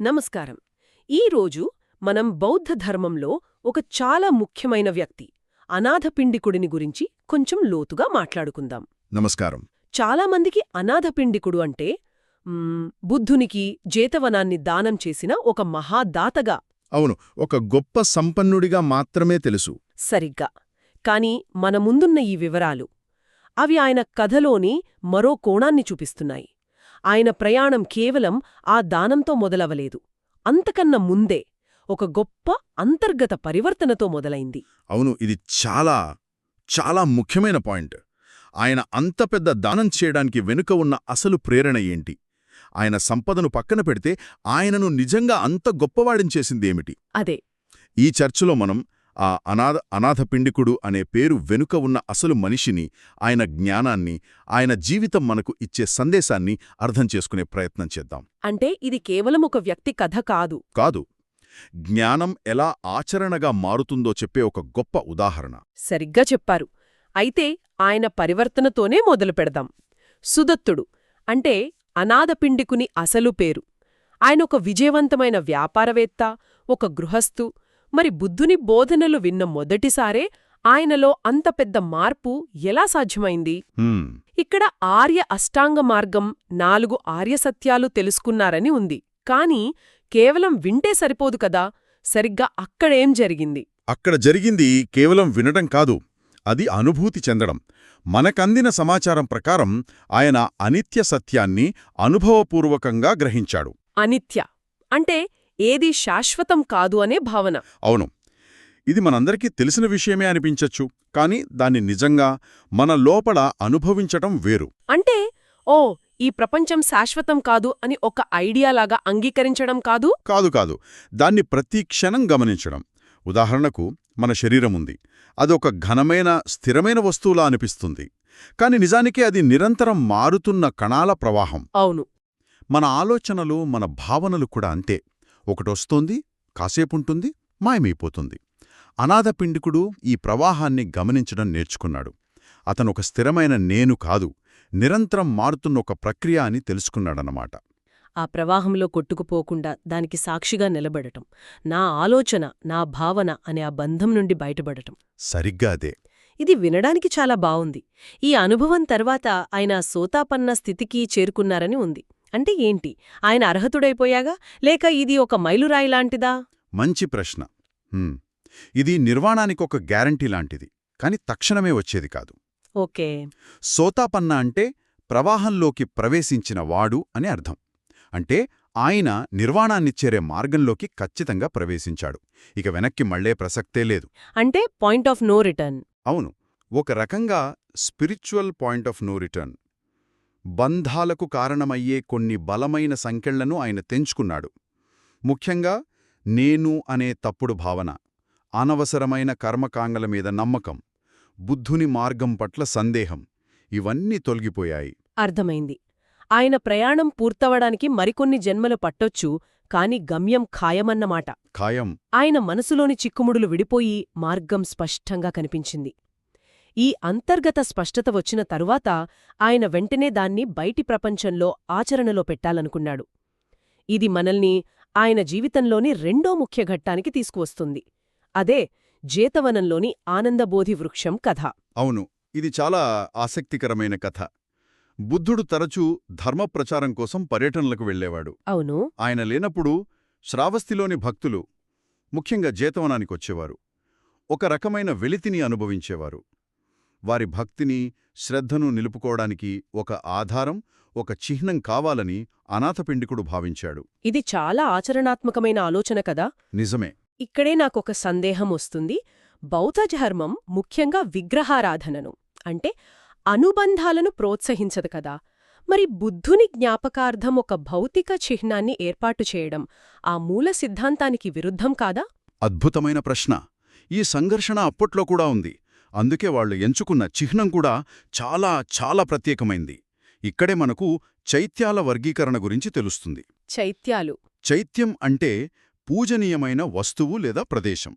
నమస్కారం. ఈరోజు మనం బౌద్ధ ధర్మంలో ఒక చాలా ముఖ్యమైన వ్యక్తి అనాథపిండికుడిని గురించి కొంచెం లోతుగా మాట్లాడుకుందాం. నమస్కారం. చాలామందికి అనాథపిండికుడు అంటే బుద్ధునికి జేతవనాన్ని దానం చేసిన ఒక మహాదాతగా. అవును ఒక గొప్ప సంపన్నుడిగా మాత్రమే తెలుసు. సరిగ్గా. కాని మన ముందున్న ఈ వివరాలు అవి ఆయన కథలోని మరో కోణాన్ని చూపిస్తున్నాయి. ఆయన ప్రయాణం కేవలం ఆ దానంతో మొదలవలేదు. అంతకన్నా ముందే ఒక గొప్ప అంతర్గత పరివర్తనతో మొదలైంది. అవును ఇది చాలా చాలా ముఖ్యమైన పాయింట్. ఆయన అంత పెద్ద దానం చేయడానికి వెనుక ఉన్న అసలు ప్రేరణ ఏంటి? ఆయన సంపదను పక్కన పెడితే ఆయనను నిజంగా అంత గొప్పవాడిని చేసిందేమిటి అదే. ఈ చర్చలో మనం ఆ అనాథ అనాథపిండికుడు అనే పేరు వెనుక ఉన్న అసలు మనిషిని ఆయన జ్ఞానాన్ని ఆయన జీవితం మనకు ఇచ్చే సందేశాన్ని అర్థం చేసుకునే ప్రయత్నం చేద్దాం. అంటే ఇది కేవలం ఒక వ్యక్తి కథ కాదు. కాదు. జ్ఞానం ఎలా ఆచరణగా మారుతుందో చెప్పే ఒక గొప్ప ఉదాహరణ. సరిగ్గా చెప్పారు. అయితే ఆయన పరివర్తనతోనే మొదలు పెడదాం. సుదత్తుడు అంటే అనాథపిండికుని అసలు పేరు. ఆయన ఒక విజయవంతమైన వ్యాపారవేత్త ఒక గృహస్థు మరి బుద్ధుని బోధనలు విన్న మొదటిసారే ఆయనలో అంత పెద్ద మార్పు ఎలా సాధ్యమైంది? ఇక్కడ ఆర్య అష్టాంగ మార్గం నాలుగు ఆర్యసత్యాలు తెలుసుకున్నారని ఉంది. కాని కేవలం వింటే సరిపోదు కదా సరిగ్గా అక్కడేం జరిగింది? అక్కడ జరిగింది కేవలం వినడం కాదు అది అనుభూతి చెందడం. మనకందిన సమాచారం ప్రకారం ఆయన అనిత్య సత్యాన్ని అనుభవపూర్వకంగా గ్రహించాడు. అనిత్య అంటే ఏది శాశ్వతం కాదు అనే భావన. అవును. ఇది మనందరికీ తెలిసిన విషయమే అనిపించచ్చు కాని దాన్ని నిజంగా మన లోపల అనుభవించటం వేరు. అంటే ఓ ఈ ప్రపంచం శాశ్వతం కాదు అని ఒక ఐడియాలాగా అంగీకరించడం కాదు? కాదు కాదు. దాన్ని ప్రతి క్షణం గమనించడం. ఉదాహరణకు మన శరీరం ఉంది. అదొక ఘనమైన స్థిరమైన వస్తువులా అనిపిస్తుంది. కాని నిజానికి అది నిరంతరం మారుతున్న కణాల ప్రవాహం. అవును. మన ఆలోచనలు మన భావనలు కూడా అంతే. ఒకటొస్తోంది కాసేపుంటుంది మాయమైపోతుంది. అనాథపిండికుడు ఈ ప్రవాహాన్ని గమనించడం నేర్చుకున్నాడు. అతను ఒక స్థిరమైన నేను కాదు నిరంతరం మారుతున్న ఒక ప్రక్రియ అని తెలుసుకున్నాడన్నమాట. ఆ ప్రవాహంలో కొట్టుకుపోకుండా దానికి సాక్షిగా నిలబడటం నా ఆలోచన నా భావన అనే ఆ బంధం నుండి బయటపడటం. సరిగ్గా అదే. ఇది వినడానికి చాలా బావుంది. ఈ అనుభవం తర్వాత ఆయన సోతాపన్న స్థితికి చేరుకున్నారని ఉంది. అంటే ఏంటి? ఆయన అర్హతుడైపోయాగా? లేక ఇది ఒక మైలురాయి లాంటిదా? మంచి ప్రశ్న. ఇది నిర్వాణానికొక గ్యారంటీ లాంటిది కాని తక్షణమే వచ్చేది కాదు. ఓకే. సోతాపన్న అంటే ప్రవాహంలోకి ప్రవేశించిన వాడు అని అర్థం. అంటే ఆయన నిర్వాణాన్ని చేరే మార్గంలోకి ఖచ్చితంగా ప్రవేశించాడు. ఇక వెనక్కి మళ్ళే ప్రసక్తే లేదు. అంటే పాయింట్ ఆఫ్ నో రిటర్న్. అవును. ఒక రకంగా spiritual point of no return. బంధాలకు కారణమయ్యే కొన్ని బలమైన సంకెళ్ళను ఆయన తెంచుకున్నాడు. ముఖ్యంగా నేను అనే తప్పుడు భావన అనవసరమైన కర్మకాంగల మీద నమ్మకం బుద్ధుని మార్గం పట్ల సందేహం ఇవన్నీ తొలగిపోయాయి. అర్థమైంది. ఆయన ప్రయాణం పూర్తవడానికి మరికొన్ని జన్మలు పట్టొచ్చు కాని గమ్యం ఖాయమన్నమాట. ఖాయం. ఆయన మనసులోని చిక్కుముడులు విడిపోయి మార్గం స్పష్టంగా కనిపించింది. ఈ అంతర్గత స్పష్టత వచ్చిన తరువాత ఆయన వెంటనే దాన్ని బయటి ప్రపంచంలో ఆచరణలో పెట్టాలనుకున్నాడు. ఇది మనల్ని ఆయన జీవితంలోని రెండో ముఖ్య ఘట్టానికి తీసుకువస్తుంది. అదే జేతవనంలోని ఆనందబోధి వృక్షం కథ. అవును ఇది చాలా ఆసక్తికరమైన కథ. బుద్ధుడు తరచూ ధర్మప్రచారం కోసం పర్యటనలకు వెళ్ళేవాడు. అవును. ఆయన లేనప్పుడు శ్రావస్తిలోని భక్తులు ముఖ్యంగా జేతవనానికొచ్చేవారు ఒక రకమైన వెలితిని అనుభవించేవారు. వారి భక్తిని శ్రద్ధను నిలుపుకోవడానికి ఒక ఆధారం ఒక చిహ్నం కావాలని అనాథపిండికుడు భావించాడు. ఇది చాలా ఆచరణాత్మకమైన ఆలోచన కదా? నిజమే. ఇక్కడే నాకొక సందేహం వస్తుంది. బౌద్ధ ధర్మం ముఖ్యంగా విగ్రహారాధనను అంటే అనుబంధాలను ప్రోత్సహించదు కదా? మరి బుద్ధుని జ్ఞాపకార్థం ఒక భౌతిక చిహ్నాన్ని ఏర్పాటు చేయడం ఆ మూల సిద్ధాంతానికి విరుద్ధం కాదా? అద్భుతమైన ప్రశ్న. ఈ సంఘర్షణ అప్పట్లో కూడా ఉంది. అందుకే వాళ్ళు ఎంచుకున్న చిహ్నం కూడా చాలా చాలా ప్రత్యేకమైంది. ఇక్కడే మనకు చైత్యాల వర్గీకరణ గురించి తెలుస్తుంది. చైత్యాలు. చైత్యం అంటే పూజనీయమైన వస్తువు లేదా ప్రదేశం.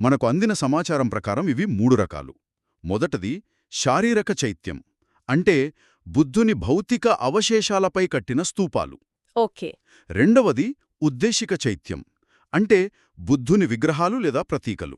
మనకు అందిన సమాచారం ప్రకారం ఇవి మూడు రకాలు. మొదటది శారీరక చైత్యం. అంటే బుద్ధుని భౌతిక అవశేషాలపై కట్టిన స్తూపాలు. ఓకే. రెండవది ఉద్దేశిక చైత్యం. అంటే బుద్ధుని విగ్రహాలు లేదా ప్రతీకలు.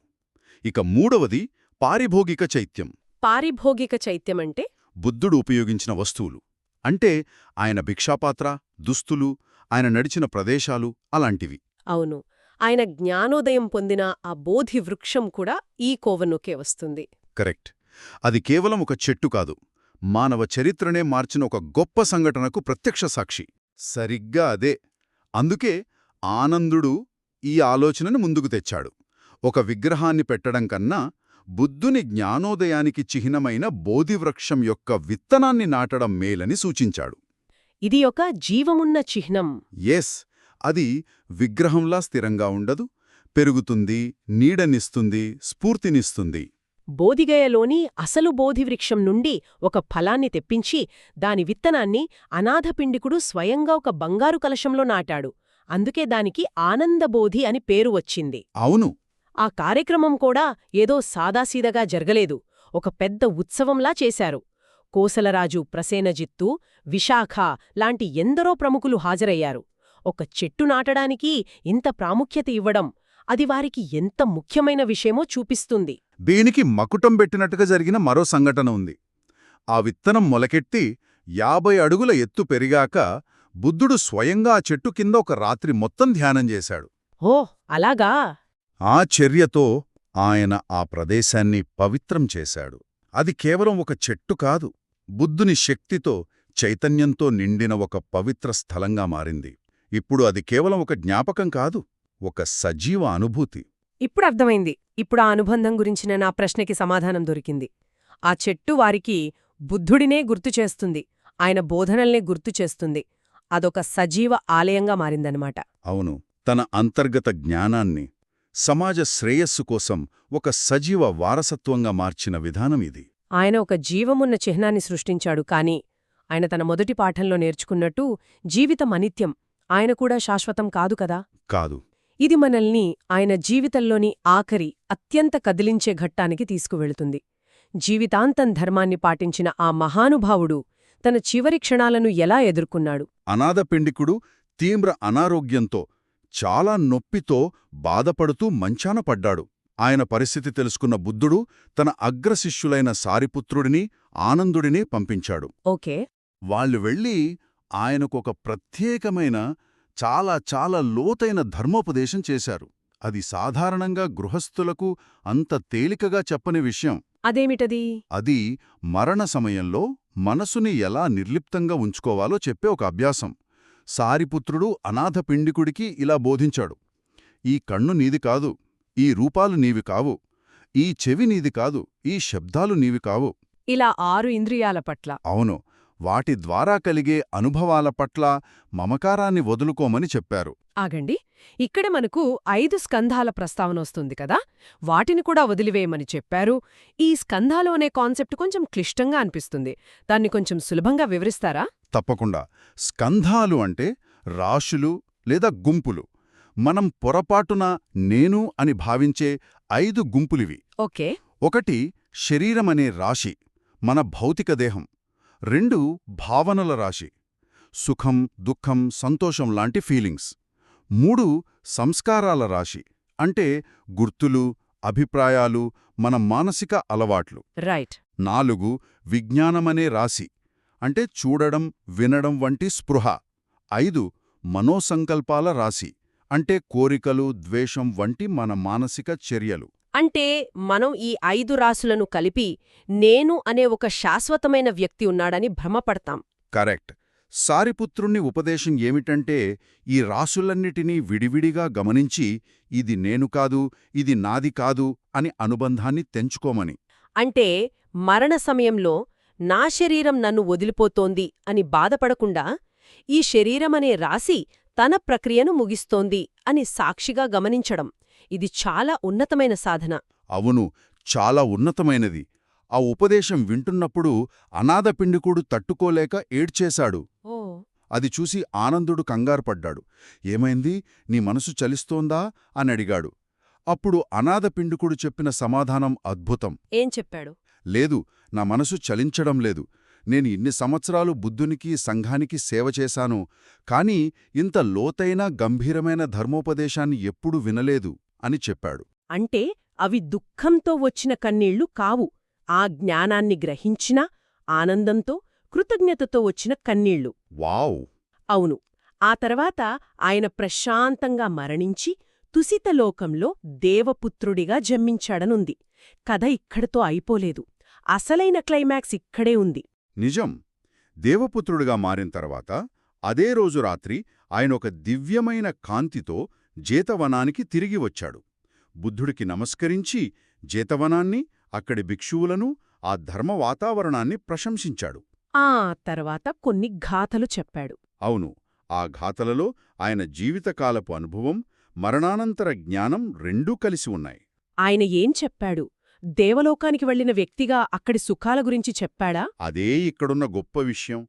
ఇక మూడవది పారిభోగిక చైత్యం. పారిభోగిక చైత్యమంటే బుద్ధుడు ఉపయోగించిన వస్తువులు. అంటే ఆయన భిక్షాపాత్ర దుస్తులు ఆయన నడిచిన ప్రదేశాలు అలాంటివి. అవును. ఆయన జ్ఞానోదయం పొందిన ఆ బోధి వృక్షం కూడా ఈ కోవనుకే వస్తుంది. కరెక్ట్. అది కేవలం ఒక చెట్టు కాదు. మానవ చరిత్రనే మార్చిన ఒక గొప్ప సంఘటనకు ప్రత్యక్ష సాక్షి. సరిగ్గా అదే. అందుకే ఆనందుడు ఈ ఆలోచనను ముందుకు తెచ్చాడు. ఒక విగ్రహాన్ని పెట్టడం కన్నా బుద్ధుని జ్ఞానోదయానికి చిహ్నమైన బోధివృక్షం యొక్క విత్తనాన్ని నాటడం మేలని సూచించాడు. ఇది ఒక జీవమున్న చిహ్నం. ఎస్ అది విగ్రహంలా స్థిరంగా ఉండదు పెరుగుతుంది నీడనిస్తుంది స్ఫూర్తినిస్తుంది. బోధిగయలోని అసలు బోధివృక్షం నుండి ఒక ఫలాన్ని తెప్పించి దాని విత్తనాన్ని అనాథపిండికుడు స్వయంగా ఒక బంగారు కలశంలో నాటాడు. అందుకే దానికి ఆనందబోధి అని పేరు వచ్చింది. అవును ఆ కార్యక్రమం కూడా ఏదో సాదాసీదగా జరగలేదు. ఒక పెద్ద ఉత్సవంలా చేశారు. కోసలరాజు ప్రసేనజిత్తు విశాఖ లాంటి ఎందరో ప్రముఖులు హాజరయ్యారు. ఒక చెట్టు నాటడానికి ఇంత ప్రాముఖ్యత ఇవ్వడం అది వారికి ఎంత ముఖ్యమైన విషయమో చూపిస్తుంది. దీనికి మకుటం పెట్టినట్టుగా జరిగిన మరో సంఘటన ఉంది. ఆ విత్తనం మొలకెత్తి యాభై అడుగుల ఎత్తు పెరిగాక బుద్ధుడు స్వయంగా ఆ చెట్టు కింద ఒక రాత్రి మొత్తం ధ్యానం చేశాడు. ఓ అలాగా? ఆ చర్యతో ఆయన ఆ ప్రదేశాన్ని పవిత్రం చేశాడు. అది కేవలం ఒక చెట్టు కాదు బుద్ధుని శక్తితో చైతన్యంతో నిండిన ఒక పవిత్ర స్థలంగా మారింది. ఇప్పుడు అది కేవలం ఒక జ్ఞాపకం కాదు ఒక సజీవ అనుభూతి. ఇప్పుడు అర్థమైంది. ఇప్పుడు ఆ అనుబంధం గురించిన నా ప్రశ్నకి సమాధానం దొరికింది. ఆ చెట్టు వారికి బుద్ధుడినే గుర్తు చేస్తుంది ఆయన బోధనల్నే గుర్తు చేస్తుంది. అదొక సజీవ ఆలయంగా మారిందనమాట అవును తన అంతర్గత జ్ఞానాన్ని సమాజ శ్రేయస్సు కోసం ఒక సజీవ వారసత్వంగా మార్చిన విధానం ఇది. ఆయన ఒక జీవమున్న చిహ్నాన్ని సృష్టించాడు కాని ఆయన తన మొదటి పాఠంలో నేర్చుకున్నట్టు జీవితం అనిత్యం. ఆయన కూడా శాశ్వతం కాదు కదా? కాదు. ఇది మనల్ని ఆయన జీవితంలోని ఆఖరి అత్యంత కదిలించే ఘట్టానికి తీసుకువెళుతుంది. జీవితాంతం ధర్మాన్ని పాటించిన ఆ మహానుభావుడు తన చివరి క్షణాలను ఎలా ఎదుర్కొన్నాడు? అనాథపిండికుడు తీవ్ర అనారోగ్యంతో చాలా నొప్పితో బాధపడుతూ మంచాన పడ్డాడు. ఆయన పరిస్థితి తెలుసుకున్న బుద్ధుడు తన అగ్రశిష్యులైన సారిపుత్రుడిని ఆనందుడిని పంపించాడు. ఓకే. వాళ్ళు వెళ్ళి ఆయనకొక ప్రత్యేకమైన చాలా చాలా లోతైన ధర్మోపదేశం చేశారు. అది సాధారణంగా గృహస్థులకు అంత తేలికగా చెప్పని విషయం. అదేమిటది? అది మరణ సమయంలో మనసుని ఎలా నిర్లిప్తంగా ఉంచుకోవాలో చెప్పే ఒక అభ్యాసం. సారిపుత్రుడు అనాథ పిండికుడికి ఇలా బోధించాడు. ఈ కన్ను నీది కాదు ఈ రూపాలు నీవి కావు ఈ చెవి నీది కాదు ఈ శబ్దాలు నీవి కావు. ఇలా ఆరు ఇంద్రియాల పట్ల. అవును వాటి ద్వారా కలిగే అనుభవాల పట్ల మమకారాన్ని వదులుకోమని చెప్పారు. ఆగండి ఇక్కడ మనకు ఐదు స్కంధాల ప్రస్తావన వస్తుంది కదా వాటిని కూడా వదిలివేయమని చెప్పారు. ఈ స్కంధాలు అనే కాన్సెప్ట్ కొంచెం క్లిష్టంగా అనిపిస్తుంది. దాన్ని కొంచెం సులభంగా వివరిస్తారా? తప్పకుండా. స్కంధాలు అంటే రాశులు లేదా గుంపులు. మనం పొరపాటున నేను అని భావించే ఐదు గుంపులివి. ఓకే. ఒకటి శరీరమనే రాశి మన భౌతిక దేహం. రెండు భావనల రాశి సుఖం దుఃఖం సంతోషం లాంటి ఫీలింగ్స్. మూడు సంస్కారాల రాశి అంటే గుర్తులు అభిప్రాయాలు మన మానసిక అలవాట్లు. రైట్. నాలుగు విజ్ఞానమనే రాశి అంటే చూడడం వినడం వంటి స్పృహ. ఐదు మనోసంకల్పాల రాశి అంటే కోరికలు ద్వేషం వంటి మన మానసిక చర్యలు. అంటే మనం ఈ ఐదు రాసులను కలిపి నేను అనే ఒక శాశ్వతమైన వ్యక్తి ఉన్నాడని భ్రమపడతాం. కరెక్ట్. సారిపుత్రుణ్ణి ఉపదేశం ఏమిటంటే ఈ రాసులన్నిటినీ విడివిడిగా గమనించి ఇది నేను కాదు ఇది నాది కాదు అని అనుబంధాన్ని తెంచుకోమని. అంటే మరణ సమయంలో నా శరీరం నన్ను వదిలిపోతోంది అని బాధపడకుండా ఈ శరీరమనే రాసి తన ప్రక్రియను ముగిస్తోంది అని సాక్షిగా గమనించడం ఇది చాలా ఉన్నతమైన సాధన. అవును చాలా ఉన్నతమైనది. ఆ ఉపదేశం వింటున్నప్పుడు అనాథపిండికుడు తట్టుకోలేక ఏడ్చేశాడు. అది చూసి ఆనందుడు కంగారుపడ్డాడు. ఏమైంది? నీ మనసు చలిస్తోందా? అని అడిగాడు. అప్పుడు అనాథపిండికుడు చెప్పిన సమాధానం అద్భుతం. ఏం చెప్పాడు? లేదు నా మనసు చలించడం లేదు. నేను ఇన్ని సంవత్సరాలు బుద్ధునికి సంఘానికి సేవ చేశాను కాని ఇంత లోతైన గంభీరమైన ధర్మోపదేశాన్ని ఎప్పుడూ వినలేదు అని చెప్పాడు. అంటే అవి దుఃఖంతో వచ్చిన కన్నీళ్ళు కావు. ఆ జ్ఞానాన్ని గ్రహించిన ఆనందంతో కృతజ్ఞతతో వచ్చిన కన్నీళ్ళు. వావ్! అవును. ఆ తర్వాత ఆయన ప్రశాంతంగా మరణించి తుసితలోకంలో దేవపుత్రుడిగా జన్మించాడనుంది. కథ ఇక్కడితో అయిపోలేదు. అసలైన క్లైమాక్స్ ఇక్కడే ఉంది. నిజం. దేవపుత్రుడిగా మారిన తర్వాత అదే రోజు రాత్రి ఆయన ఒక దివ్యమైన కాంతితో జేతవనానికి తిరిగి వచ్చాడు. బుద్ధుడికి నమస్కరించి జేతవనాన్ని అక్కడి భిక్షువులను ఆ ధర్మ వాతావరణాన్ని ప్రశంసించాడు. ఆ తర్వాత కొన్ని గాథలు చెప్పాడు. అవును ఆ ఘాతలలో ఆయన జీవితకాలపు అనుభవం మరణానంతర జ్ఞానం రెండూ కలిసి ఉన్నాయి. ఆయన ఏం చెప్పాడు? దేవలోకానికి వెళ్ళిన వ్యక్తిగా అక్కడి సుఖాల గురించి చెప్పాడా? అదే ఇక్కడున్న గొప్ప విషయం.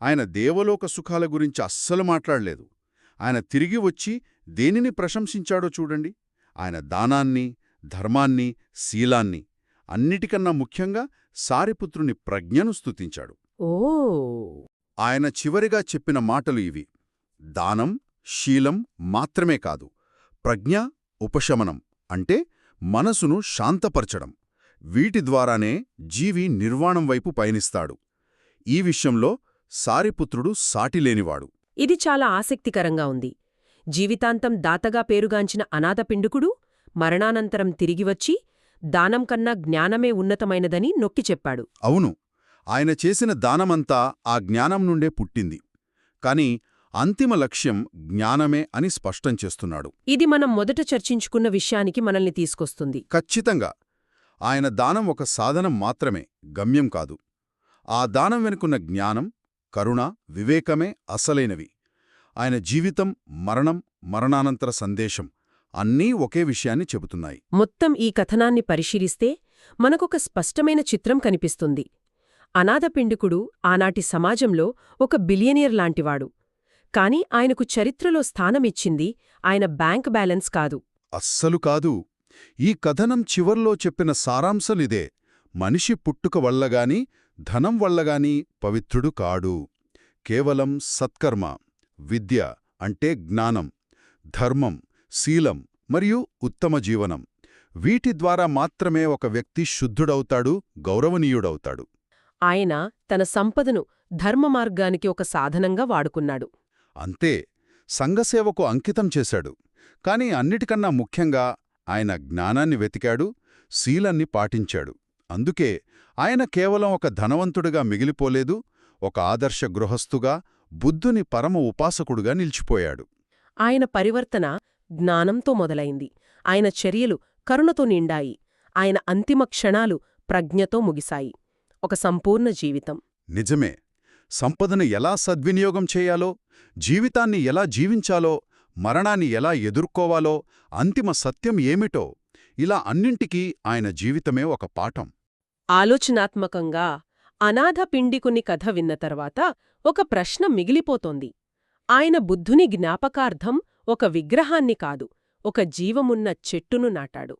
ఆయన దేవలోక సుఖాల గురించి అస్సలు మాట్లాడలేదు. ఆయన తిరిగి వచ్చి దేనిని ప్రశంసించాడో చూడండి. ఆయన దానాన్ని ధర్మాన్ని శీలాన్ని అన్నిటికన్నా ముఖ్యంగా సారిపుత్రుని ప్రజ్ఞను స్తుతించాడు. ఓ! ఆయన చివరిగా చెప్పిన మాటలు ఇవి. దానం శీలం మాత్రమే కాదు. ప్రజ్ఞ ఉపశమనం అంటే మనసును శాంతపరచడం. వీటి ద్వారానే జీవి నిర్వాణం వైపు పయనిస్తాడు. ఈ విషయంలో సారిపుత్రుడు సాటిలేనివాడు. ఇది చాలా ఆసక్తికరంగా ఉంది. జీవితాంతం దాతగా పేరుగాంచిన అనాథపిండుకుడు మరణానంతరం తిరిగివచ్చి దానం కన్నా జ్ఞానమే ఉన్నతమైనదని నొక్కి చెప్పాడు. అవును. ఆయన చేసిన దానమంతా ఆ జ్ఞానం నుండే పుట్టింది. కాని అంతిమ లక్ష్యం జ్ఞానమే అని స్పష్టం చేస్తున్నాడు. ఇది మనం మొదట చర్చించుకున్న విషయానికి మనల్ని తీసుకొస్తుంది. ఖచ్చితంగా. ఆయన దానం ఒక సాధనం మాత్రమే గమ్యం కాదు. ఆ దానం వెనుకున్న జ్ఞానం కరుణ వివేకమే అసలైనవి. ఆయన జీవితం మరణం మరణానంతర సందేశం అన్నీ ఒకే విషయాన్ని చెబుతున్నాయి. మొత్తం ఈ కథనాన్ని పరిశీలిస్తే మనకొక స్పష్టమైన చిత్రం కనిపిస్తుంది. అనాథపిండికుడు ఆనాటి సమాజంలో ఒక బిలియనియర్ లాంటివాడు. కాని ఆయనకు చరిత్రలో స్థానమిచ్చింది ఆయన బ్యాంక్ బ్యాలెన్స్ కాదు. అస్సలు కాదు. ఈ కథనం చివర్లో చెప్పిన సారాంశలిదే. మనిషి పుట్టుక వల్లగాని ధనం వల్లగాని పవిత్రుడు కాడు. కేవలం సత్కర్మ విద్య అంటే జ్ఞానం ధర్మం శీలం మరియు ఉత్తమ జీవనం. వీటి ద్వారా మాత్రమే ఒక వ్యక్తి శుద్ధుడవుతాడు గౌరవనీయుడవుతాడు. ఆయన తన సంపదను ధర్మ మార్గానికి ఒక సాధనంగా వాడుకున్నాడు. అంతే సంఘసేవకు అంకితం చేశాడు. కాని అన్నిటికన్నా ముఖ్యంగా ఆయన జ్ఞానాన్ని వెతికాడు శీలన్ని పాటించాడు. అందుకే ఆయన కేవలం ఒక ధనవంతుడిగా మిగిలిపోలేదు ఒక ఆదర్శ గృహస్థుగా బుద్ధుని పరమ ఉపాసకుడుగా నిలిచిపోయాడు. ఆయన పరివర్తన జ్ఞానంతో మొదలైంది. ఆయన చర్యలు కరుణతో నిండాయి. ఆయన అంతిమ క్షణాలు ప్రజ్ఞతో ముగిశాయి. ఒక సంపూర్ణ జీవితం. నిజమే. సంపదను ఎలా సద్వినియోగం చేయాలో జీవితాన్ని ఎలా జీవించాలో మరణాన్ని ఎలా ఎదుర్కోవాలో అంతిమ సత్యం ఏమిటో ఇలా అన్నింటికీ ఆయన జీవితమే ఒక పాఠం. ఆలోచనాత్మకంగా అనాథ పిండికుని కథ విన్న తర్వాత ఒక ప్రశ్న మిగిలిపోతోంది. ఆయన బుద్ధుని జ్ఞాపకార్థం ఒక విగ్రహాన్ని కాదు ఒక జీవమున్న చెట్టును నాటాడు.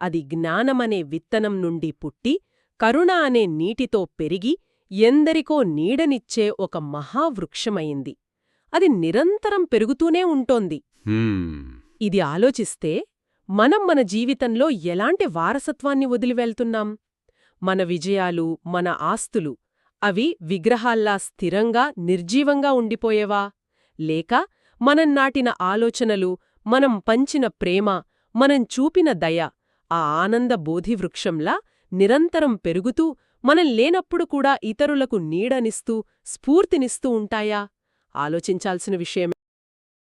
అది జ్ఞానమనే విత్తనం నుండి పుట్టి కరుణ అనే నీటితో పెరిగి ఎందరికో నీడనిచ్చే ఒక మహావృక్షమయింది. అది నిరంతరం పెరుగుతూనే ఉంటోంది. ఇది ఆలోచిస్తే మనం మన జీవితంలో ఎలాంటి వారసత్వాన్ని వదిలివెళ్తున్నాం? మన విజయాలు మన ఆస్తులు అవి విగ్రహాల్లా స్థిరంగా నిర్జీవంగా ఉండిపోయేవా? లేక మనం నాటిన ఆలోచనలు మనం పంచిన ప్రేమ మనం చూపిన దయ ఆ ఆనంద బోధివృక్షంలా నిరంతరం పెరుగుతూ మనం లేనప్పుడు కూడా ఇతరులకు నీడనిస్తూ స్ఫూర్తినిస్తూ ఉంటాయా? ఆలోచించాల్సిన విషయం